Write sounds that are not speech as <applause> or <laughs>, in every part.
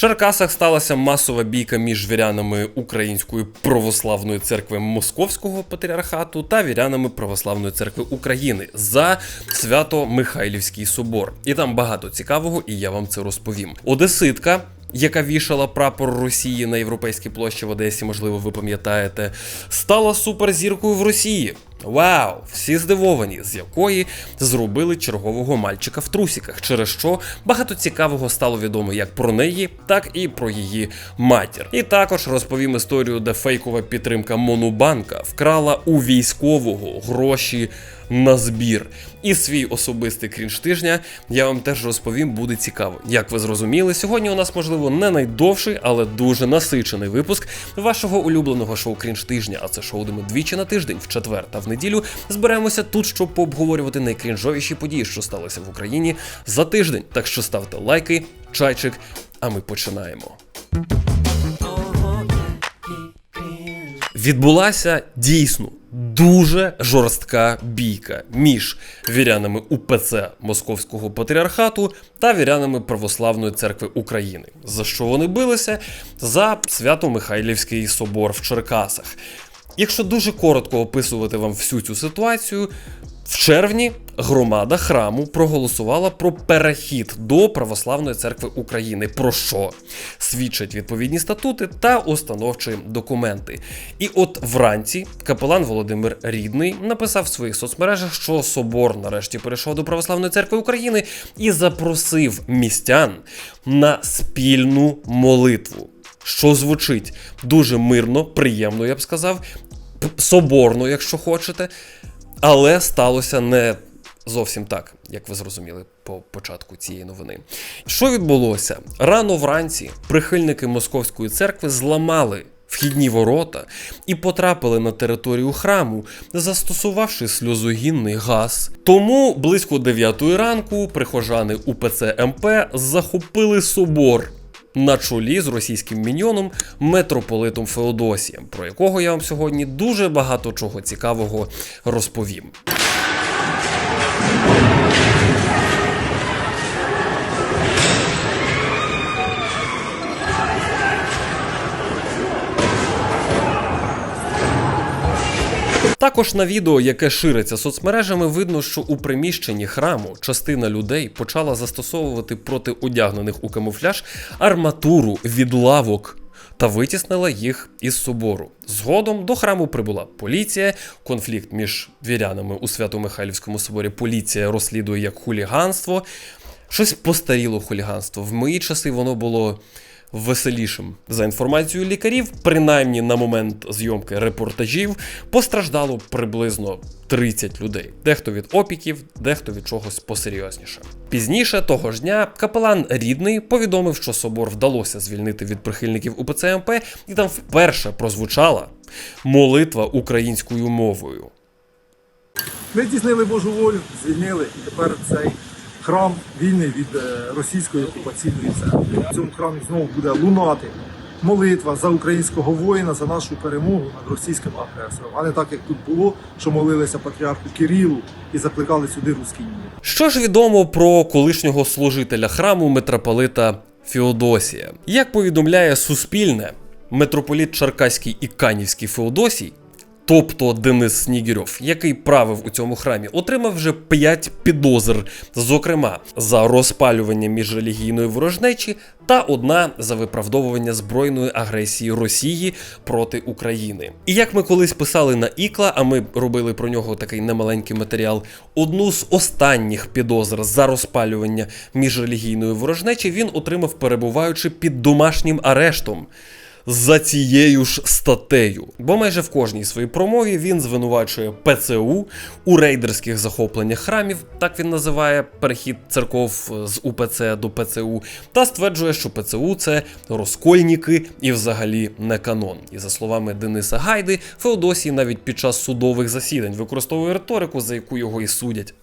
Черкасах сталася масова бійка між вірянами Української православної церкви Московського патріархату та вірянами Православної церкви України за Свято-Михайлівський собор. І там багато цікавого, і я вам це розповім. Одеситка. Яка вішала прапор Росії на європейській площі в Одесі, можливо, ви пам'ятаєте, стала суперзіркою в Росії. Вау! Всі здивовані, з якої зробили чергового мальчика в трусіках, через що багато цікавого стало відомо як про неї, так і про її матір. І також розповім історію, де фейкова підтримка Монобанка вкрала у військового гроші на збір. І свій особистий крінж тижня я вам теж розповім, буде цікаво. Як ви зрозуміли, сьогодні у нас можливо не найдовший, але дуже насичений випуск вашого улюбленого шоу крінж тижня. А це шоу, де ми двічі на тиждень, в четвер та в неділю зберемося тут, щоб пообговорювати найкрінжовіші події, що сталися в Україні за тиждень. Так що ставте лайки, чайчик, а ми починаємо. Відбулася дійсно дуже жорстка бійка між вірянами УПЦ Московського патріархату та вірянами Православної церкви України. За що вони билися? За Свято-Михайлівський собор в Черкасах. Якщо дуже коротко описувати вам всю цю ситуацію, в червні громада храму проголосувала про перехід до Православної церкви України. Про що свідчать відповідні статути та установчі документи. І от вранці капелан Володимир Рідний написав в своїх соцмережах, що собор нарешті перейшов до Православної церкви України і запросив містян на спільну молитву. Що звучить дуже мирно, приємно, я б сказав, соборно, якщо хочете. Але сталося не зовсім так, як ви зрозуміли по початку цієї новини. Що відбулося? Рано вранці прихильники московської церкви зламали вхідні ворота і потрапили на територію храму, застосувавши сльозогінний газ. Тому близько 9 ранку прихожани УПЦ МП захопили собор на чолі з російським міньйоном митрополитом Феодосієм, про якого я вам сьогодні дуже багато чого цікавого розповім. Також на відео, яке шириться соцмережами, видно, що у приміщенні храму частина людей почала застосовувати проти одягнених у камуфляж арматуру від лавок. Та витіснила їх із собору. Згодом до храму прибула поліція. Конфлікт між вірянами у Свято-Михайлівському соборі поліція розслідує як хуліганство. Щось постаріло хуліганство. В мої часи воно було веселішим. За інформацією лікарів, принаймні на момент зйомки репортажів, постраждало приблизно 30 людей. Дехто від опіків, дехто від чогось посерйозніше. Пізніше того ж дня капелан рідний повідомив, що собор вдалося звільнити від прихильників УПЦ МП, і там вперше прозвучала молитва українською мовою. Ми здійснили Божу волю, звільнили, і тепер цей храм вільний від е, російської окупаційної церкви. В цьому храмі знову буде лунати молитва за українського воїна, за нашу перемогу над російським агресором, а не так, як тут було, що молилися патріарху Кирилу і закликали сюди руський мір. Що ж відомо про колишнього служителя храму митрополита Феодосія? Як повідомляє Суспільне, митрополіт Черкаський і Канівський Феодосій, тобто Денис Снігірьов, який правив у цьому храмі, отримав вже 5 підозр, зокрема за розпалювання міжрелігійної ворожнечі та одна за виправдовування збройної агресії Росії проти України. І як ми колись писали на Ікла, а ми робили про нього такий немаленький матеріал, одну з останніх підозр за розпалювання міжрелігійної ворожнечі він отримав перебуваючи під домашнім арештом. За цією ж статтею, бо майже в кожній своїй промові він звинувачує ПЦУ у рейдерських захопленнях храмів, так він називає перехід церков е, з УПЦ до ПЦУ, та стверджує, що ПЦУ це розкольники і взагалі не канон. І за словами Дениса Гайди, Феодосій навіть під час судових засідань використовує риторику, за яку його і судять.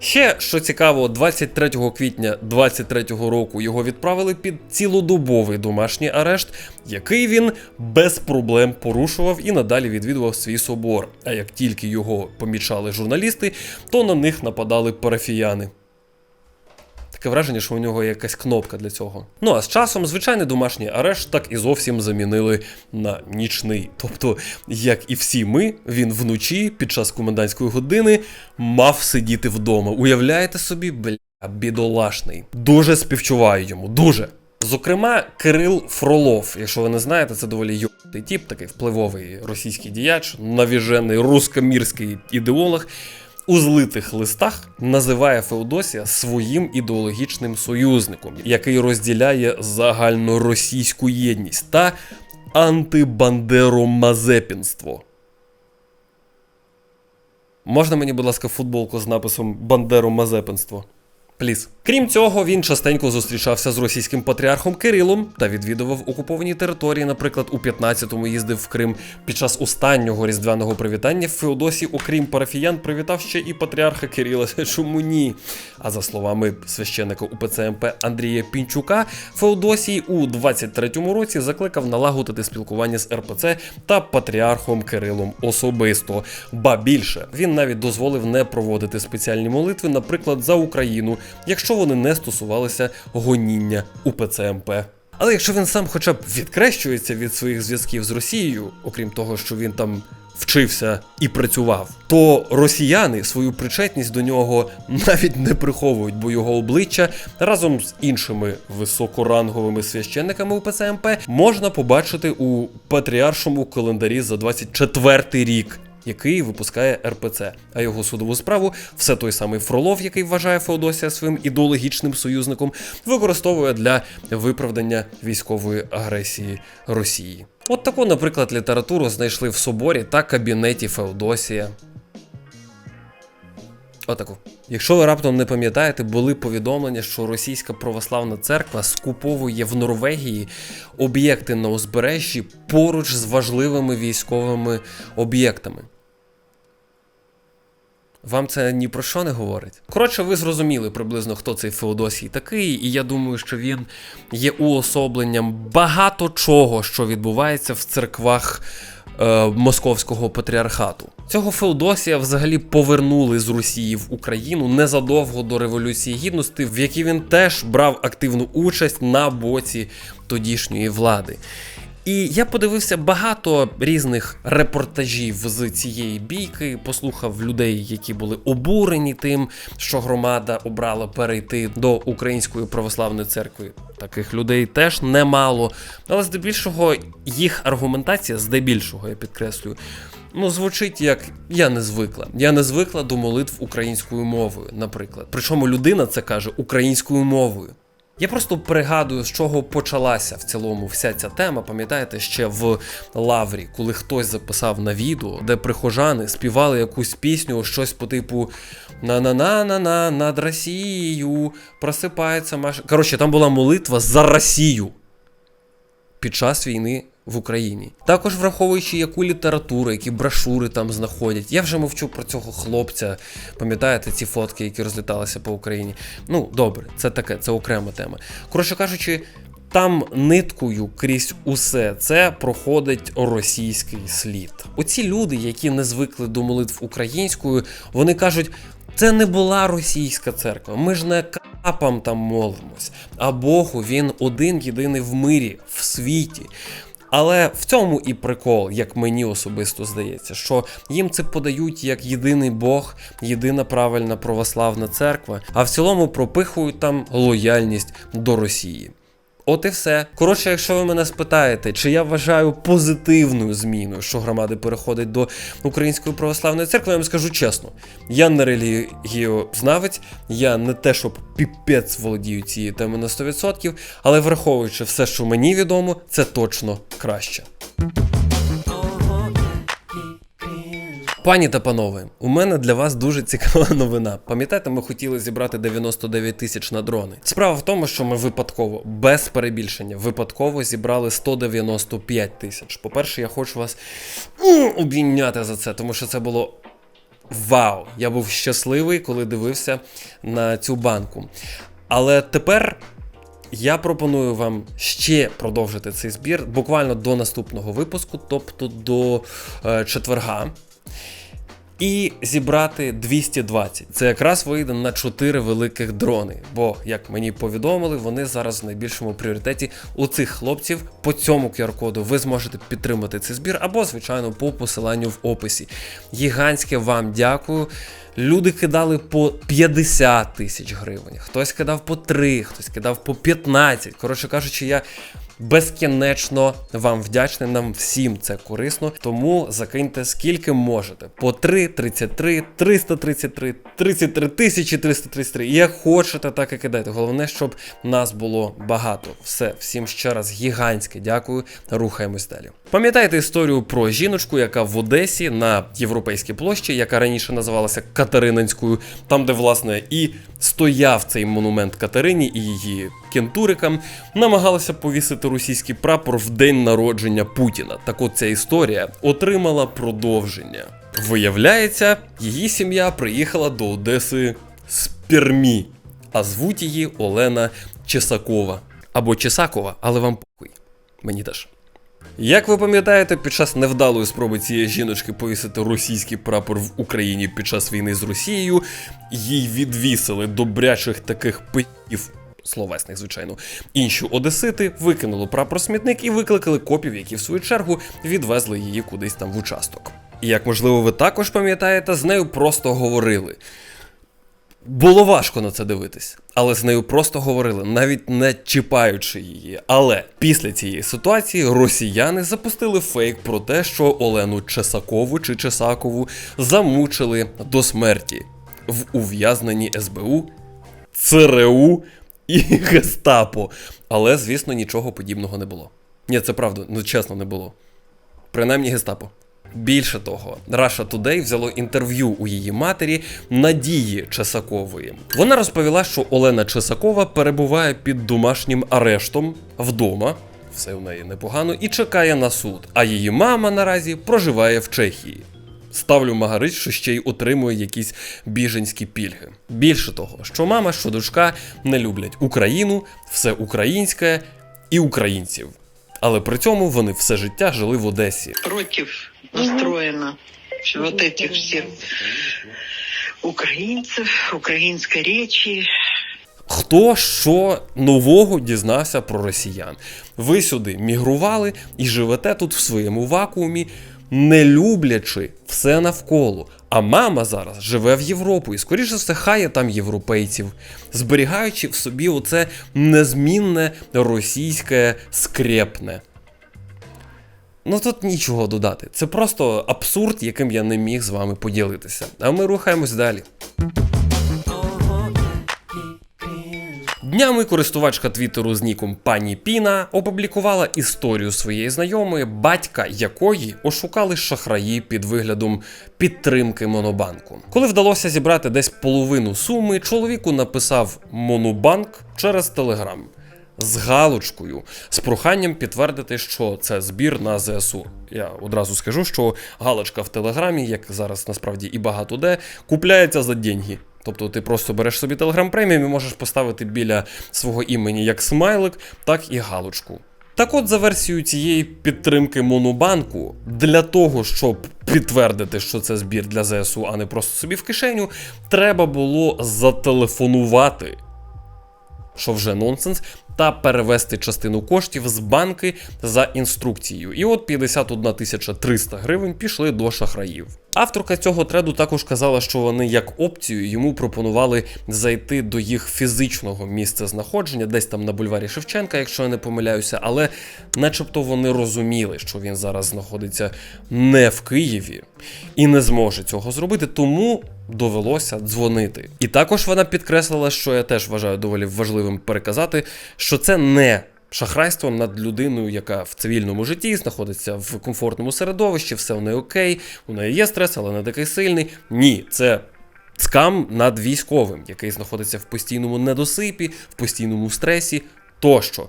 Ще що цікаво, 23 квітня 23-го року його відправили під цілодобовий домашній арешт, який він без проблем порушував і надалі відвідував свій собор. А як тільки його помічали журналісти, то на них нападали парафіяни. Таке враження, що у нього є якась кнопка для цього. Ну а з часом звичайний домашній арешт так і зовсім замінили на нічний. Тобто, як і всі ми, він вночі під час комендантської години мав сидіти вдома. Уявляєте собі, бля, бідолашний. Дуже співчуваю йому, дуже. Зокрема, Кирил Фролов, якщо ви не знаєте, це доволі йобний тіп, такий впливовий російський діяч, навіжений рускомірський ідеолог. У злитих листах називає Феодосія своїм ідеологічним союзником, який розділяє загальноросійську єдність та антибандеромазепінство. Можна мені, будь ласка, футболку з написом Бандеромазепинство? Пліс. Крім цього, він частенько зустрічався з російським патріархом Кирилом та відвідував окуповані території. Наприклад, у 15-му їздив в Крим. Під час останнього різдвяного привітання Феодосій, окрім парафіян, привітав ще і патріарха Кирила. <laughs> Чому ні? А за словами священника УПЦ МП Андрія Пінчука, Феодосій у 23-му році закликав налагодити спілкування з РПЦ та патріархом Кирилом особисто. Ба більше він навіть дозволив не проводити спеціальні молитви, наприклад, за Україну, якщо вони не стосувалися гоніння УПЦ МП. Але якщо він сам хоча б відкрещується від своїх зв'язків з Росією, окрім того, що він там вчився і працював, то росіяни свою причетність до нього навіть не приховують, бо його обличчя разом з іншими високоранговими священниками УПЦ МП можна побачити у патріаршому календарі за 24 рік який випускає РПЦ. А його судову справу все той самий Фролов, який вважає Феодосія своїм ідеологічним союзником, використовує для виправдання військової агресії Росії. От таку, наприклад, літературу знайшли в соборі та кабінеті Феодосія. Отаку. Якщо ви раптом не пам'ятаєте, були повідомлення, що російська православна церква скуповує в Норвегії об'єкти на узбережжі поруч з важливими військовими об'єктами. Вам це ні про що не говорить. Коротше, ви зрозуміли приблизно, хто цей Феодосій такий, і я думаю, що він є уособленням багато чого, що відбувається в церквах е, Московського патріархату. Цього Феодосія взагалі повернули з Росії в Україну незадовго до Революції Гідності, в якій він теж брав активну участь на боці тодішньої влади. І я подивився багато різних репортажів з цієї бійки, послухав людей, які були обурені тим, що громада обрала перейти до Української православної церкви. Таких людей теж немало. Але здебільшого їх аргументація, здебільшого, я підкреслюю, ну звучить як я не звикла. Я не звикла до молитв українською мовою, наприклад. Причому людина це каже українською мовою. Я просто пригадую, з чого почалася в цілому вся ця тема. Пам'ятаєте, ще в Лаврі, коли хтось записав на відео, де прихожани співали якусь пісню, щось по типу на-на-на-на-на над Росією просипається Маша. Коротше, там була молитва за Росію під час війни в Україні. Також враховуючи яку літературу, які брошури там знаходять. Я вже мовчу про цього хлопця. Пам'ятаєте ці фотки, які розліталися по Україні? Ну, добре, це таке, це окрема тема. Коротше кажучи. Там ниткою крізь усе це проходить російський слід. Оці люди, які не звикли до молитв українською, вони кажуть, це не була російська церква. Ми ж не капам там молимось, а Богу він один єдиний в мирі, в світі. Але в цьому і прикол, як мені особисто здається, що їм це подають як єдиний Бог, єдина правильна православна церква, а в цілому пропихують там лояльність до Росії. От і все. Коротше, якщо ви мене спитаєте, чи я вважаю позитивною зміною, що громади переходить до Української православної церкви, я вам скажу чесно, я не релігіознавець, я не те, щоб піпець володію цією темою на 100%, але враховуючи все, що мені відомо, це точно краще. Пані та панове, у мене для вас дуже цікава <laughs> новина. Пам'ятаєте, ми хотіли зібрати 99 тисяч на дрони. Справа в тому, що ми випадково, без перебільшення, випадково зібрали 195 тисяч. По-перше, я хочу вас обійняти за це, тому що це було. Вау! Я був щасливий, коли дивився на цю банку. Але тепер я пропоную вам ще продовжити цей збір буквально до наступного випуску, тобто до е, четверга. І зібрати 220. Це якраз вийде на 4 великих дрони. Бо, як мені повідомили, вони зараз в найбільшому пріоритеті у цих хлопців. По цьому QR-коду ви зможете підтримати цей збір або, звичайно, по посиланню в описі. Гігантське вам дякую. Люди кидали по 50 тисяч гривень, хтось кидав по 3, хтось кидав по 15. Коротше кажучи, я безкінечно вам вдячний. Нам всім це корисно. Тому закиньте скільки можете. По 3, 33, 333, 33 тисячі 333. Як хочете, так і кидайте. Головне, щоб нас було багато. Все, всім ще раз гігантське дякую. Рухаємось далі. Пам'ятаєте історію про жіночку, яка в Одесі на європейській площі, яка раніше називалася Катерининською, там, де власне і стояв цей монумент Катерині і її кентурикам, намагалася повісити російський прапор в день народження Путіна. Так от ця історія отримала продовження. Виявляється, її сім'я приїхала до Одеси з Пермі, а звуть її Олена Чесакова. Або Чесакова, але вам похуй. Мені теж. Як ви пам'ятаєте, під час невдалої спроби цієї жіночки повісити російський прапор в Україні під час війни з Росією, їй відвісили добрячих таких пи***ів, словесних, звичайно. Інші одесити викинули прапор смітник і викликали копів, які в свою чергу відвезли її кудись там в участок. І як можливо ви також пам'ятаєте, з нею просто говорили. Було важко на це дивитись, але з нею просто говорили, навіть не чіпаючи її. Але після цієї ситуації росіяни запустили фейк про те, що Олену Чесакову чи Чесакову замучили до смерті в ув'язненні СБУ, ЦРУ і <laughs> Гестапо. Але, звісно, нічого подібного не було. Ні, це правда, ну чесно, не було. Принаймні Гестапо. Більше того, Russia Today взяло інтерв'ю у її матері Надії Чесакової. Вона розповіла, що Олена Чесакова перебуває під домашнім арештом вдома. Все в неї непогано і чекає на суд. А її мама наразі проживає в Чехії. Ставлю магарич, що ще й отримує якісь біженські пільги. Більше того, що мама, що дочка не люблять Україну, все українське і українців. Але при цьому вони все життя жили в Одесі. против настроена вот этих всех украинцев, украинской речи. Хто що нового дізнався про росіян? Ви сюди мігрували і живете тут в своєму вакуумі, не люблячи все навколо. А мама зараз живе в Європу і, скоріше все, хає там європейців, зберігаючи в собі оце незмінне російське скрепне. Ну тут нічого додати. Це просто абсурд, яким я не міг з вами поділитися. А ми рухаємось далі. Днями користувачка твіттеру з ніком пані Піна опублікувала історію своєї знайомої, батька якої ошукали шахраї під виглядом підтримки Монобанку. Коли вдалося зібрати десь половину суми, чоловіку написав Монобанк через Телеграм з галочкою з проханням підтвердити, що це збір на ЗСУ. Я одразу скажу, що галочка в Телеграмі, як зараз насправді і багато де, купляється за деньги. Тобто ти просто береш собі Telegram преміум і можеш поставити біля свого імені як смайлик, так і галочку. Так от, за версією цієї підтримки Монобанку, для того, щоб підтвердити, що це збір для ЗСУ, а не просто собі в кишеню, треба було зателефонувати що вже нонсенс, та перевести частину коштів з банки за інструкцією. І от 51 тисяча 300 гривень пішли до шахраїв. Авторка цього треду також казала, що вони як опцію йому пропонували зайти до їх фізичного місця знаходження, десь там на бульварі Шевченка, якщо я не помиляюся, але начебто вони розуміли, що він зараз знаходиться не в Києві і не зможе цього зробити, тому довелося дзвонити. І також вона підкреслила, що я теж вважаю доволі важливим переказати, що це не шахрайство над людиною, яка в цивільному житті знаходиться в комфортному середовищі, все у неї окей, у неї є стрес, але не такий сильний. Ні, це. Скам над військовим, який знаходиться в постійному недосипі, в постійному стресі тощо.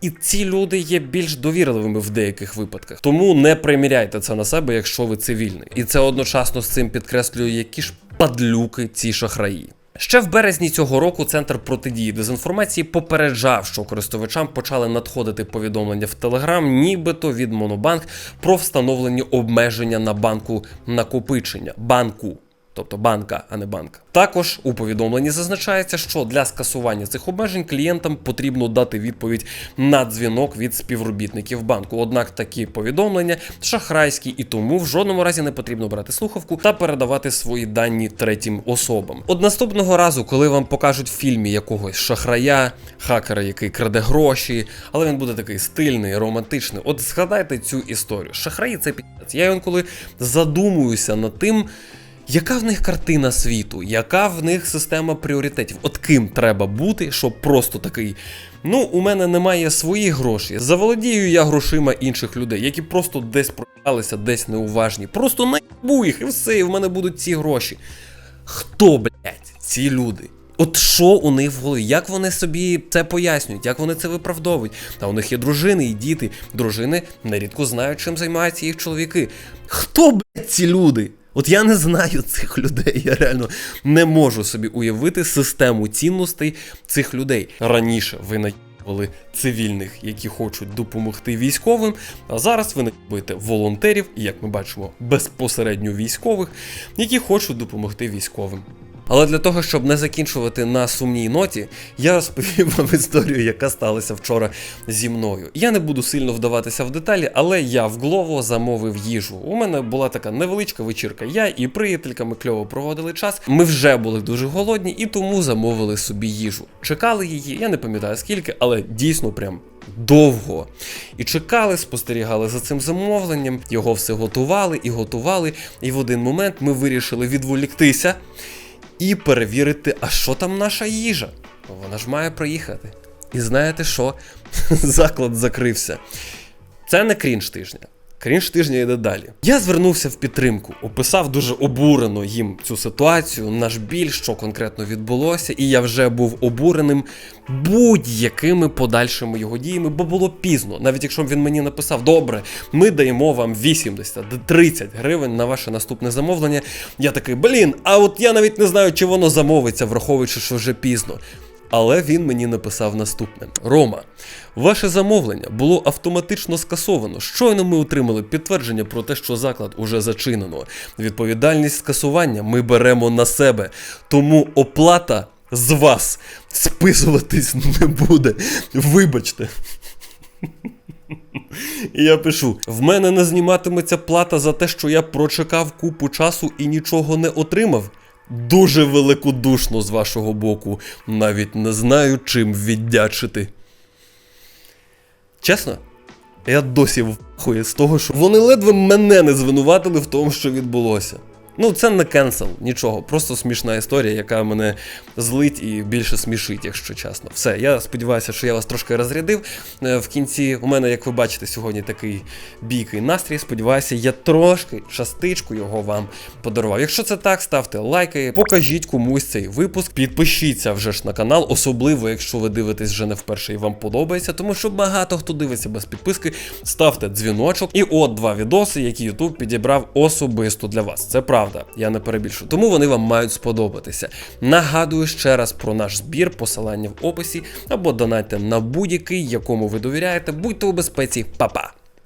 І ці люди є більш довірливими в деяких випадках. Тому не приміряйте це на себе, якщо ви цивільний. І це одночасно з цим підкреслює, які ж падлюки ці шахраї. Ще в березні цього року центр протидії дезінформації попереджав, що користувачам почали надходити повідомлення в Телеграм, нібито від Монобанк про встановлені обмеження на банку накопичення банку. Тобто банка, а не банк. Також у повідомленні зазначається, що для скасування цих обмежень клієнтам потрібно дати відповідь на дзвінок від співробітників банку. Однак такі повідомлення шахрайські і тому в жодному разі не потрібно брати слухавку та передавати свої дані третім особам. От наступного разу, коли вам покажуть в фільмі якогось шахрая, хакера, який краде гроші, але він буде такий стильний, романтичний. От згадайте цю історію. Шахраї це пі***ць. Я інколи задумуюся над тим. Яка в них картина світу, яка в них система пріоритетів? От ким треба бути, щоб просто такий. Ну, у мене немає своїх грошей. Заволодію я грошима інших людей, які просто десь проїхалися, десь неуважні. Просто наїбу їх і все, і в мене будуть ці гроші. Хто, блядь, ці люди? От що у них в голові? Як вони собі це пояснюють, як вони це виправдовують? А у них є дружини і діти. Дружини нерідко знають, чим займаються їх чоловіки. Хто, блядь, ці люди? От я не знаю цих людей. Я реально не можу собі уявити систему цінностей цих людей. Раніше ви наїбали цивільних, які хочуть допомогти військовим. А зараз ви наїбуєте волонтерів, і як ми бачимо, безпосередньо військових, які хочуть допомогти військовим. Але для того, щоб не закінчувати на сумній ноті, я розповім вам історію, яка сталася вчора зі мною. Я не буду сильно вдаватися в деталі, але я в Глово замовив їжу. У мене була така невеличка вечірка. Я і приятельками кльово проводили час. Ми вже були дуже голодні і тому замовили собі їжу. Чекали її, я не пам'ятаю скільки, але дійсно прям. Довго і чекали, спостерігали за цим замовленням, його все готували і готували. І в один момент ми вирішили відволіктися і перевірити, а що там наша їжа. Вона ж має приїхати. І знаєте що? <laughs> Заклад закрився. Це не крінж тижня. Крінж тижня йде далі. Я звернувся в підтримку, описав дуже обурено їм цю ситуацію, наш біль, що конкретно відбулося, і я вже був обуреним будь-якими подальшими його діями, бо було пізно. Навіть якщо б він мені написав, добре, ми даємо вам 80 30 гривень на ваше наступне замовлення. Я такий, блін, а от я навіть не знаю, чи воно замовиться, враховуючи, що вже пізно. Але він мені написав наступне: Рома, ваше замовлення було автоматично скасовано. Щойно ми отримали підтвердження про те, що заклад уже зачинено. Відповідальність скасування ми беремо на себе. Тому оплата з вас списуватись не буде. Вибачте. І я пишу: в мене не зніматиметься плата за те, що я прочекав купу часу і нічого не отримав. Дуже великодушно з вашого боку. Навіть не знаю, чим віддячити. Чесно, я досі вхує з того, що вони ледве мене не звинуватили в тому, що відбулося. Ну, це не кенсел, нічого, просто смішна історія, яка мене злить і більше смішить, якщо чесно. Все, я сподіваюся, що я вас трошки розрядив. Е, В кінці у мене, як ви бачите, сьогодні такий бійкий настрій. Сподіваюся, я трошки частичку його вам подарував. Якщо це так, ставте лайки, покажіть комусь цей випуск, підпишіться вже ж на канал, особливо якщо ви дивитесь вже не вперше і вам подобається, тому що багато хто дивиться без підписки. Ставте дзвіночок. І от два відоси, які YouTube підібрав особисто для вас. Це правда, я не перебільшу. Тому вони вам мають сподобатися. Нагадую ще раз про наш збір, посилання в описі або донайте на будь-який, якому ви довіряєте. Будьте у безпеці, Па-па!